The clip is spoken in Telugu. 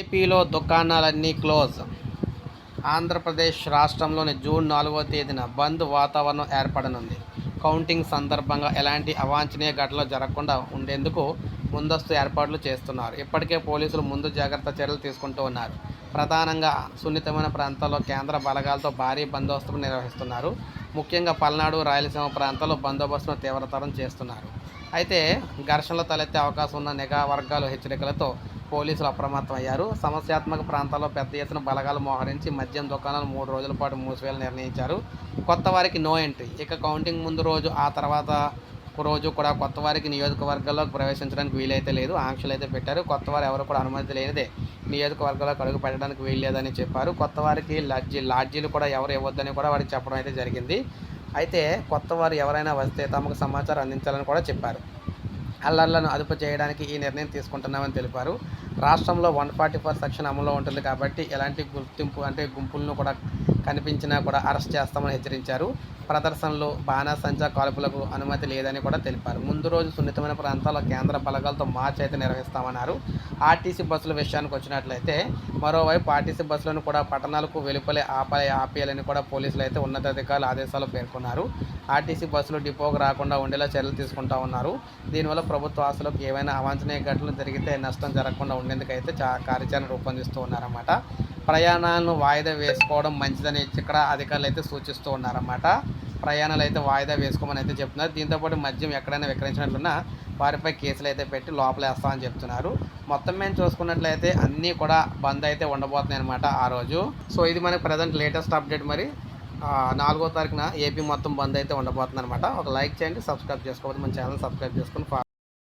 ఏపీలో దుకాణాలన్నీ క్లోజ్. ఆంధ్రప్రదేశ్ రాష్ట్రంలోని జూన్ నాలుగో తేదీన బంద్ వాతావరణం ఏర్పడనుంది. కౌంటింగ్ సందర్భంగా ఎలాంటి అవాంఛనీయ ఘటనలు జరగకుండా ఉండేందుకు ముందస్తు ఏర్పాట్లు చేస్తున్నారు. ఇప్పటికే పోలీసులు ముందు జాగ్రత్త చర్యలు తీసుకుంటూ ఉన్నారు. ప్రధానంగా సున్నితమైన ప్రాంతాల్లో కేంద్ర బలగాలతో భారీ బందోబస్తును నిర్వహిస్తున్నారు. ముఖ్యంగా పల్నాడు రాయలసీమ ప్రాంతాల్లో బందోబస్తును తీవ్రతరం చేస్తున్నారు. అయితే ఘర్షణలు తలెత్తే అవకాశం ఉన్న నిఘా వర్గాలు హెచ్చరికలతో పోలీసులు అప్రమత్తం అయ్యారు. సమస్యాత్మక ప్రాంతాల్లో పెద్ద ఎత్తున బలగాలు మోహరించి మద్యం దుకాణాలు మూడు రోజుల పాటు మూసివేయాలని నిర్ణయించారు. కొత్త వారికి నో ఎంట్రీ ఇక కౌంటింగ్ ముందు రోజు ఆ తర్వాత రోజు కూడా కొత్త వారికి నియోజకవర్గాల్లోకి ప్రవేశించడానికి వీలైతే లేదు. ఆంక్షలు అయితే పెట్టారు. కొత్త వారు ఎవరు కూడా అనుమతి లేనిదే నియోజకవర్గాల్లోకి అడుగు పెట్టడానికి వీల్లేదని చెప్పారు. కొత్త వారికి లాడ్జీ లాడ్జీలు కూడా ఎవరు ఇవ్వద్దని కూడా వారికి చెప్పడం అయితే జరిగింది. అయితే కొత్త వారు ఎవరైనా వస్తే తమకు సమాచారం అందించాలని కూడా చెప్పారు. అల్లర్లను అదుపు చేయడానికి ఈ నిర్ణయం తీసుకుంటున్నామని తెలిపారు. రాష్ట్రంలో వన్ ఫార్టీ ఫోర్ సెక్షన్ అమల్లో ఉంటుంది కాబట్టి ఎలాంటి గుర్తింపు అంటే గుంపులను కూడా కనిపించినా కూడా అరెస్ట్ చేస్తామని హెచ్చరించారు. ప్రదర్శనలు బాణాసంచా కాల్పులకు అనుమతి లేదని కూడా తెలిపారు. ముందు రోజు సున్నితమైన ప్రాంతాల్లో కేంద్ర బలగాలతో మార్చ్ అయితే నిర్వహిస్తామన్నారు. ఆర్టీసీ బస్సుల విషయానికి వచ్చినట్లయితే మరోవైపు ఆర్టీసీ బస్సులను కూడా పట్టణాలకు వెలుపలే ఆపాలి ఆపేయాలని కూడా పోలీసులు అయితే ఉన్నతాధికారులు ఆదేశాలు పేర్కొన్నారు. ఆర్టీసీ బస్సులు డిపోకు రాకుండా ఉండేలా చర్యలు తీసుకుంటా ఉన్నారు. దీనివల్ల ప్రభుత్వ ఆస్తులకు ఏవైనా అవాంఛనీయ ఘటనలు జరిగితే నష్టం జరగకుండా ఉండేందుకైతే చా కార్యాచరణ రూపొందిస్తూ ఉన్నారన్నమాట. ప్రయాణాలను వాయిదా వేసుకోవడం మంచిదని ఇక్కడ అధికారులు అయితే సూచిస్తూ ఉన్నారన్నమాట. ప్రయాణాలు అయితే వాయిదా వేసుకోమని అయితే చెప్తున్నారు. దీంతోపాటు మద్యం ఎక్కడైనా విక్రయించినట్లున్నా వారిపై కేసులు అయితే పెట్టి లోపలేస్తామని చెప్తున్నారు. మొత్తం మేము చూసుకున్నట్లయితే అన్నీ కూడా బంద్ అయితే ఉండబోతున్నాయి అనమాట ఆ రోజు. సో ఇది మనకి ప్రజెంట్ లేటెస్ట్ అప్డేట్ మరి. నాలుగో తారీఖున ఏపీ మొత్తం బంద్ అయితే ఉండబోతుంది అనమాట ఒక లైక్ చేయండి సబ్స్క్రైబ్ చేసుకోవద్దు మన ఛానల్ సబ్స్క్రైబ్ చేసుకుని